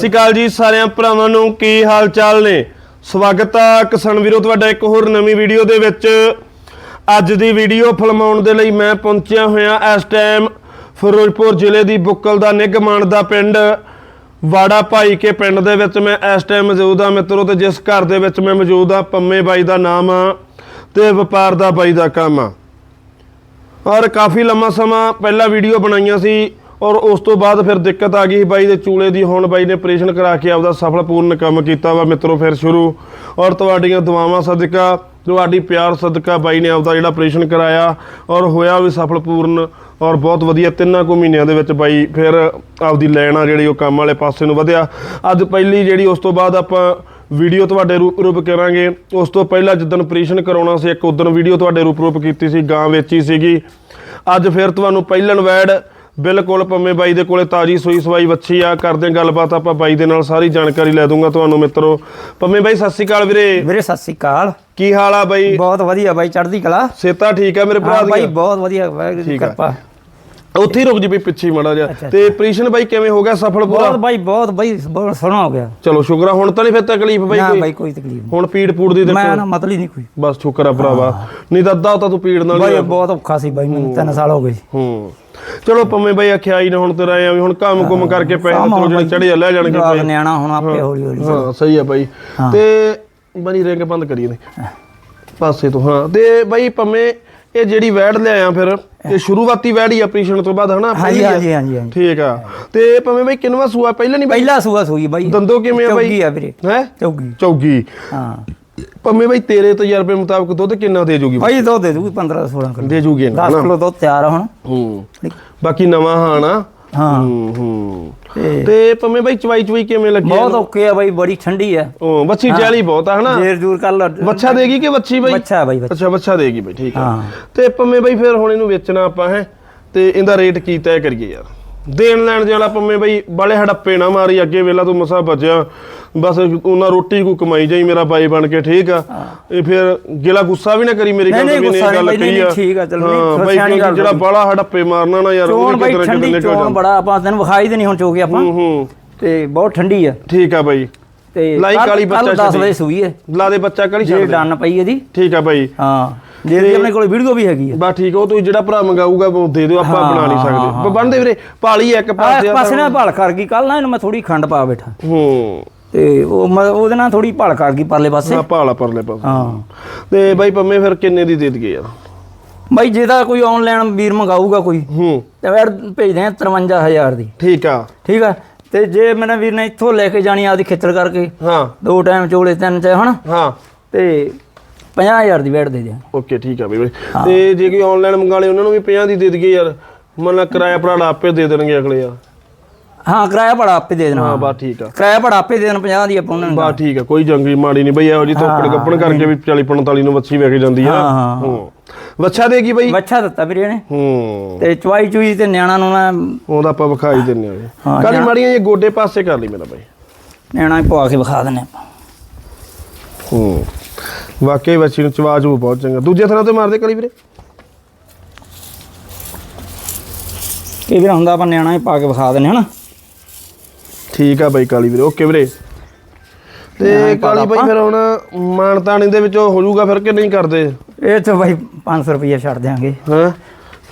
ਸ਼੍ਰੀ ਅਕਾਲ ਜੀ ਸਾਰਿਆਂ ਭਰਾਵਾਂ ਨੂੰ ਕੀ ਹਾਲ ਚਾਲ ਨੇ? ਸਵਾਗਤ ਆ ਕਿਸਾਨ ਵੀਰੋ, ਤੁਹਾਡਾ ਇੱਕ ਹੋਰ ਨਵੀਂ ਵੀਡੀਓ ਦੇ ਵਿੱਚ। ਅੱਜ ਦੀ ਵੀਡੀਓ ਫਿਲਮਾਉਣ ਦੇ ਲਈ ਮੈਂ ਪਹੁੰਚਿਆ ਹੋਇਆ ਇਸ ਟਾਈਮ ਫਿਰੋਜ਼ਪੁਰ ਜ਼ਿਲ੍ਹੇ ਦੀ ਬੁੱਕਲ ਦਾ ਨਿਗਮਾਨ ਦਾ ਪਿੰਡ, ਵਾੜਾ ਭਾਈ ਕੇ ਪਿੰਡ ਦੇ ਵਿੱਚ ਮੈਂ ਇਸ ਟਾਈਮ ਮੌਜੂਦ ਆ ਮਿੱਤਰੋ ਤੇ ਜਿਸ ਘਰ ਦੇ ਵਿੱਚ ਮੈਂ ਮੌਜੂਦ ਆ, ਪੰਮੇ ਬਾਈ ਦਾ ਨਾਮ ਆ ਤੇ ਵਪਾਰ ਦਾ ਬਾਈ ਦਾ ਕੰਮ ਆ। ਔਰ ਕਾਫੀ ਲੰਮਾ ਸਮਾਂ ਪਹਿਲਾਂ ਵੀਡੀਓ ਬਣਾਈਆਂ ਸੀ ਔਰ ਉਸ ਤੋਂ ਬਾਅਦ ਫਿਰ ਦਿੱਕਤ ਆ ਗਈ ਬਾਈ ਦੇ ਚੂਲੇ ਦੀ। ਹੁਣ ਬਾਈ ਨੇ ਆਪਰੇਸ਼ਨ ਕਰਾ ਕੇ ਆਪਦਾ ਸਫਲਪੂਰਨ ਕੰਮ ਕੀਤਾ ਵਾ ਮਿੱਤਰੋ ਫਿਰ ਸ਼ੁਰੂ। ਔਰ ਤੁਹਾਡੀਆਂ ਦੁਆਵਾਂ ਸਦਕਾ, ਤੁਹਾਡੀ ਪਿਆਰ ਸਦਕਾ ਬਾਈ ਨੇ ਆਪਦਾ ਜਿਹੜਾ ਆਪਰੇਸ਼ਨ ਕਰਾਇਆ ਔਰ ਹੋਇਆ ਵੀ ਸਫਲਪੂਰਨ। ਔਰ ਬਹੁਤ ਵਧੀਆ ਤਿੰਨਾਂ ਕੁ ਮਹੀਨਿਆਂ ਦੇ ਵਿੱਚ ਬਾਈ ਫਿਰ ਆਪਦੀ ਲੈਣ ਆ ਜਿਹੜੀ ਉਹ ਕੰਮ ਵਾਲੇ ਪਾਸੇ ਨੂੰ ਵਧਿਆ। ਅੱਜ ਪਹਿਲੀ ਜਿਹੜੀ ਉਸ ਤੋਂ ਬਾਅਦ ਆਪਾਂ ਵੀਡੀਓ ਤੁਹਾਡੇ ਰੂਪ ਰੂਪ ਕਰਾਂਗੇ। ਉਸ ਤੋਂ ਪਹਿਲਾਂ ਜਿੱਦਣ ਆਪਰੇਸ਼ਨ ਕਰਾਉਣਾ ਸੀ, ਇੱਕ ਉਦੋਂ ਵੀਡੀਓ ਤੁਹਾਡੇ ਰੂਪ ਰੂਪ ਕੀਤੀ ਸੀ, ਗਾਂ ਵੇਚੀ ਸੀਗੀ। ਅੱਜ ਫਿਰ ਤੁਹਾਨੂੰ ਪਹਿਲਣ ਵੈੜ ਬਿਲਕੁਲ ਪੰਮੇ ਬਾਈ ਦੇ ਕੋਲੇ ਤਾਜੀ ਸੂਈ ਸਵਾਈ ਵੱਛੀ ਆ। ਕਰਦੇ ਗੱਲਬਾਤ ਆਪਾਂ ਬਾਈ ਦੇ ਨਾਲ ਸਾਰੀ ਜਾਣਕਾਰੀ ਲੈ ਦੂੰਗਾ ਤੁਹਾਨੂੰ ਮਿੱਤਰੋ। ਪੰਮੇ ਬਾਈ ਸਤਿ ਸ਼੍ਰੀ ਅਕਾਲ ਵੀਰੇ। ਵੀਰੇ ਸਤਿ ਸ੍ਰੀ ਅਕਾਲ। ਕੀ ਹਾਲ ਆ ਬਾਈ? ਬਹੁਤ ਵਧੀਆ ਬਾਈ ਚੜ੍ਹਦੀ ਕਲਾ। ਸੇਤਾ ਠੀਕ ਆ ਮੇਰੇ ਭਰਾ ਹਾਂ ਬਾਈ ਦੀ ਬਹੁਤ ਵਧੀਆ ਦੀ। ਕਿਰਪਾ। ਉੱਥੇ ਹੀ ਰੁਕ ਜੀ ਵੀ ਪਿੱਛੇ ਮਾੜਾ ਅੱਛਾ, ਤੇ ਆਪਰੇਸ਼ਨ ਬਾਈ ਕਿਵੇਂ ਹੋ ਗਿਆ ਸਫਲ ਬਹੁਤ ਪੂਰਾ ਬਾਈ ਬਹੁਤ ਬਾਈ ਬਹੁਤ ਸੋਹਣਾ ਹੋ ਗਿਆ। ਚਲੋ ਸ਼ੁਕਰ ਆ ਹੁਣ ਤਾਂ ਨਹੀਂ ਫਿਰ ਤਕਲੀਫ ਬਾਈ ਨਾ ਬਾਈ ਕੋਈ ਤਕਲੀਫ ਨਹੀਂ। ਹੁਣ ਪੀੜ ਪੂੜ ਦੀ ਮੈਂ ਦੇਖੋ ਨਾ ਮਤਲਬ ਹੀ ਨਹੀਂ ਕੋਈ। ਬਸ ਸ਼ੁਕਰ ਆ ਭਰਾਵਾ। ਨਹੀਂ ਤਾਂ ਅੱਧਾ ਤਾਂ ਤੂੰ ਪੀੜ ਨਾਲ ਹੀ ਬਾਈ ਆ। ਬਹੁਤ ਔਖਾ ਸੀ ਬਾਈ ਮੈਨੂੰ ਤਿੰਨ ਸਾਲ ਹੋ ਗਏ ਸੀ। ਹੂੰ। ਚਲੋ ਪੰਮੇ ਬਾਈ ਆਖਿਆ ਹੀ ਨਾ ਹੁਣ ਤੇਰਾ ਆ ਵੀ ਹੁਣ ਕੰਮ ਕੁਮ ਕਰਕੇ ਪੈਸੇ ਜਿਹੜੇ ਬਾਈ, ਚੜੇ ਲੈ ਜਾਣਗੇ ਜਵਾਕ ਪੈਸੇ। ਨਿਆਣਾ ਹੁਣ ਆਪੇ ਹੌਲੀ ਹੌਲੀ। ਹਾਂ ਸਹੀ ਆ ਬਾਈ। ਹਾਂ। ਤੇ ਬਣੀ ਰਿੰਗ ਬੰਦ ਕਰੀਏ ਨੇ। ਪਾਸੇ ਤੋਂ ਹਾਂ। ਤੇ ਬਾਈ ਪੰਮੇ ਇਹ ਜਿਹੜੀ ਵੈੜ ਲਿਆਇਆ ਫਿਰ ਇਹ ਸ਼ੁਰੂਆਤੀ ਵੈੜ ਹੀ ਆਪਰੇਸ਼ਨ ਤੋਂ ਬਾਅਦ ਹਨਾ? ਹਾਂਜੀ ਹਾਂਜੀ ਹਾਂਜੀ ਹਾਂਜੀ। ਠੀਕ ਆ। ਤੇ ਪੰਮੇ ਬਾਈ ਕਿੰਨਵਾ ਸੂਆ ਪਹਿਲਾਂ ਨਹੀਂ ਪਹਿਲਾ ਸੂਆ ਸੂਈ ਬਾਈ। ਦੰਦੋ ਕਿਵੇਂ ਆ ਬਾਈ? ਚੌਗੀ ਆ ਵੀਰੇ। ਹੈ? ਚੌਗੀ। ਚੌਗੀ। ਹਾਂ। ਪੰਮੇ ਬਾਈ ਤੇਰੇ ਤਜਰਬੇ ਮੁਤਾਬਕ ਦੁੱਧ ਕਿੰਨਾ ਦੇ ਜੂਗੀ ਬਾਈ? ਦੋ ਦੇ ਦੂਗੀ 15 16 ਕਿਲੋ। ਦੇ ਜੂਗੀ ਨਾ 10 ਕਿਲੋ ਦੁੱਧ ਤਿਆਰ ਹੁਣ। ਹੂੰ। ਬਾਕੀ ਨਵਾਂ ਹਾਣਾ ਹਾਂ। ਹੂੰ ਹੂੰ। ਤੇ ਤੇ ਪੰਮੇ ਬਾਈ ਚਵਾਈ ਚਵਾਈ ਕਿਵੇਂ ਲੱਗੀ ਬਹੁਤ ਔਖੇ ਆ ਬਾਈ ਬੜੀ ਠੰਡੀ ਆ। ਉਹ ਬੱਚੀ ਚਾਲੀ ਬਹੁਤ ਆ ਹਨਾ? ਜੇਰ ਜੂਰ ਕਰ ਲਾ। ਬੱਚਾ ਦੇਗੀ ਕਿ ਬੱਚੀ ਬਾਈ? ਬੱਚਾ ਬਾਈ ਬੱਚਾ ਅੱਛਾ ਬੱਚਾ ਦੇਗੀ ਬਾਈ ਠੀਕ ਆ। ਹਾਂ। ਤੇ ਪੰਮੇ ਬਾਈ ਫਿਰ ਹੁਣ ਇਹਨੂੰ ਵੇਚਣਾ ਆਪਾਂ ਹੈ ਤੇ ਇਹਦਾ ਰੇਟ ਕੀ ਤੈਅ ਕਰੀਏ ਯਾਰ? ਦੇਣ ਲੈਣ ਦੇ ਵਾਲਾ ਪੰਮੇ ਬਾਈ ਬਾਲੇ ਹੜੱਪੇ ਨਾ ਮਾਰੀ ਅੱਗੇ ਵੇਲਾ ਤੂੰ ਮਸਾ ਬਚਿਆ ਬਸ ਉਹਨਾਂ ਰੋਟੀ ਕੋ ਕਮਾਈ ਜਾਈ ਮੇਰਾ ਬਾਈ ਬਣ ਕੇ ਠੀਕ ਆ। ਇਹ ਫਿਰ ਗਿਲਾ ਗੁੱਸਾ ਵੀ ਨਾ ਕਰੀ ਮੇਰੀ ਨਹੀਂ, ਗੱਲ ਨਹੀਂ, ਵੀ ਨੇ ਗੁੱਸਾ ਗੱਲ ਨਹੀਂ, ਕਹੀ ਨਹੀਂ, ਆ। ਠੀਕ ਆ, ਚਲੋ, ਨਹੀਂ, ਬਾਈ ਜਿਹੜਾ। ਬਾਲਾ ਹੜੱਪੇ ਮਾਰਨਾ ਨਾ ਯਾਰ ਉਹਦੇ ਬਾਈ ਕਿਤੇ ਨਿਕਲ ਜਾਂਦਾ। ਬੜਾ ਆਪਾਂ ਤੈਨੂੰ ਵਿਖਾਈ ਦੇ ਨਹੀਂ ਹੁਣ ਚੋਕੇ ਆਪਾਂ। ਹੂੰ ਹੂੰ। ਤੇ ਬਹੁਤ ਠੰਡੀ ਆ। ਠੀਕ ਆ ਬਾਈ। ਤੇ ਲਾਈ ਕਾਲੀ ਬੱਚਾ ਕੱਲ੍ਹ 10 ਛੱਡੀ। ਵਜੇ ਸੂਈ ਹੈ ਲਾ ਦੇ ਬੱਚਾ ਕਲੀ ਛੱਡ ਦੇ ਡਨ ਪਈ ਇਹਦੀ। ਠੀਕ ਆ ਬਾਈ। ਹਾਂ ਜੇ ਆਪਣੇ ਕੋਲ ਵੀਡੀਓ ਵੀ ਹੈਗੀ ਆ। ਬਾ ਠੀਕ ਆ, ਉਹ ਤੁਸੀਂ ਜਿਹੜਾ ਭਰਾ ਮੰਗਾਊਗਾ ਉਹ ਦੇ ਦਿਓ ਆਪਾਂ ਬਣਾ ਨਹੀਂ ਸਕਦੇ। ਬੰਦੇ ਵੀਰੇ ਪਾਲੀ ਇੱਕ ਪਾਸੇ ਇੱਕ ਪਾਸੇ ਨਾਲ ਭਾਲ ਕਰ ਗਈ ਕੱਲ ਨਾ ਇਹਨੂੰ ਮੈਂ ਥੋੜੀ ਖੰਡ ਪਾ ਬੈਠਾ। ਹੂੰ। ਤੇ ਉਹ ਮੈਂ ਉਹਦੇ ਨਾਲ ਥੋੜੀ ਭਾਲ ਕਰ ਗਈ ਪਰਲੇ ਪਾਸੇ। ਆ ਭਾਲਾ ਪਰਲੇ ਪਾਸੇ। ਹਾਂ। ਤੇ ਬਾਈ ਪੰਮੇ ਫਿਰ ਕਿੰਨੇ ਦੀ ਦੇ ਦਈਏ ਯਾਰ ਬਾਈ ਜੇ ਤਾਂ ਕੋਈ ਆਨਲਾਈਨ ਵੀਰ ਮੰਗਾਊਗਾ ਕੋਈ ਹੂੰ। ਤੇ ਫਿਰ ਭੇਜਦੇ ਆ 53000 ਦੀ। ਠੀਕ ਆ। ਠੀਕ ਆ? ਤੇ ਜੇ ਮੇਰੇ ਵੀਰ ਨੇ ਇੱਥੋਂ ਲੈ ਕੇ ਜਾਣੀ ਆਦੀ ਖੇਤਰ ਕਰਕੇ ਹਾਂ। ਦੋ ਟਾਈਮ ਚੋਲੇ ਤਿੰਨ ਚਾਹੇ ਹਨਾ? ਹਾਂ। ਤੇ 50000 ਦੀ ਵੇਟ ਦੇ ਦਿਆਂ। ਓਕੇ ਠੀਕ ਆ ਬਈ ਬਈ। ਤੇ ਜੇ ਕੋਈ ਆਨਲਾਈਨ ਮੰਗਾ ਉਹਨਾਂ ਨੂੰ ਵੀ 50 ਦੀ ਦੇ ਦਈਏ ਯਾਰ। ਮੰਨ ਲਾ ਕਿਰਾਇਆ ਭਰਾ ਆਪੇ ਦੇ ਦੇਣਗੇ ਅਗਲੇ ਯਾਰ ਹਾਂ ਕਿਰਾਇਆ ਬੜਾ ਆਪੇ ਦੇ ਦੇਣਾ। ਹਾਂ ਬਾ ਠੀਕ ਆ। ਕਿਰਾਇਆ ਬੜਾ ਆਪੇ ਦੇ ਦੇਣ 50 ਦੀ ਆਪਾਂ ਉਹਨਾਂ ਨੂੰ ਬਾ ਠੀਕ ਆ ਕੋਈ ਜੰਗੀ ਮਾੜੀ ਨਹੀਂ ਬਈ ਇਹੋ ਜੀ ਧੋਕੜ ਗੱਪਣ ਕਰਕੇ ਵੀ 40 45 ਨੂੰ ਵੱਛੀ ਵੇਖ ਜਾਂਦੀ ਆ। ਹਾਂ, ਹਾਂ। ਹੂੰ। ਵੱਛਾ ਦੇਗੀ ਬਈ? ਬੱਚਾ ਦਿੱਤਾ ਵੀਰੇ ਨੇ ਹੂੰ। ਤੇ ਚਵਾਈ ਚੂਈ ਤੇ ਨਿਆਣਾ ਨੂੰ ਮੈਂ ਉਹਦਾ ਆਪਾਂ ਵਿਖਾਈ ਦਿੰਨੇ ਆ ਕਾਲੀ ਮਾੜੀਆਂ ਇਹ ਗੋਡੇ ਪਾਸੇ ਕਰ ਲਈ ਮੇਰਾ ਬਾਈ। ਨਿਆਣਾ ਹੀ ਪਵਾ ਕੇ ਵਿਖਾ ਦਿੰਨੇ ਆਪਾਂ। ਹੂੰ। ਵਾਕਈ ਵੱਛੀ ਨੂੰ ਚਵਾਜ ਉਹ ਬਹੁਤ ਚੰਗਾ। ਦੂਜੇ ਥਰਾਂ ਤੇ ਮਾਰਦੇ ਕਾਲੀ ਵੀਰੇ। ਇਹ ਵੀ ਹੁੰਦਾ ਆਪਾਂ ਨਿਆਣਾ ਹੀ ਪਾ ਕੇ ਵਿਖਾ ਦਿੰਨੇ ਹਨਾ ਠੀਕ ਆ ਬਾਈ ਕਾਲੀ ਵੀਰੇ ਓਕੇ ਵੀਰੇ। ਤੇ ਕਾਲੀ ਬਾਈ ਫਿਰ ਹੁਣ ਮਾਨਤਾਣੀ ਦੇ ਵਿੱਚ ਹੋ ਜਾਊਗਾ ਫਿਰ ਕਿ ਨਹੀਂ ਕਰਦੇ? ਇਹ ਤੇ ਬਾਈ 500 ਰੁਪਏ ਛੱਡ ਦਿਆਂਗੇ। ਹਾਂ?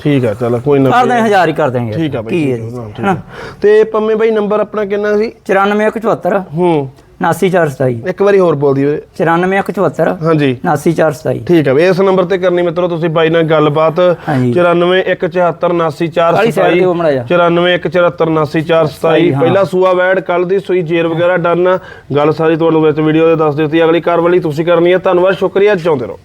ਠੀਕ ਆ ਚਲ ਕੋਈ ਨਾ ਕਰ ਦੇ 1000 ਹੀ ਕਰ ਦਿਆਂਗੇ। ਠੀਕ ਆ ਬਾਈ। ਤੇ ਪੰਮੇ ਬਾਈ ਨੰਬਰ ਆਪਣਾ ਕਿੰਨਾ ਸੀ? 94174 ਹੂੰ। 79427 ਇੱਕ ਵਾਰੀ ਹੋਰ ਬੋਲ ਦਿਓ। ਵੀਰੇ 94174 ਹਾਂਜੀ। 79427 ਠੀਕ ਬਈ ਇਸ ਨੰਬਰ ਤੇ ਕਰਨੀ ਮਿੱਤਰੋ ਤੁਸੀਂ ਬਾਈ ਨਾਲ ਗੱਲਬਾਤ। ਹਾਂਜੀ। 9417479427 ਕਾਲੀ side ਤੇ ਉਹ ਮਾੜਾ ਜਿਹਾ। 9417479427 ਹਾਂ। ਪਹਿਲਾ ਸੂਆ ਵੈੜ ਕੱਲ ਦੀ ਸੂਈ ਜੇਰ ਵਗੈਰਾ ਡਨ। ਗੱਲ ਸਾਰੀ ਤੁਹਾਨੂੰ ਵਿੱਚ ਵੀਡੀਓ ਦੇ ਦੱਸ ਦਿੱਤੀ ਅਗਲੀ ਕਾਰਵਾਈ ਤੁਸੀਂ ਕਰਨੀ ਹੈ। ਧੰਨਵਾਦ ਸ਼ੁਕਰੀਆ ਚਾਹੁੰਦੇ ਰਹੋ।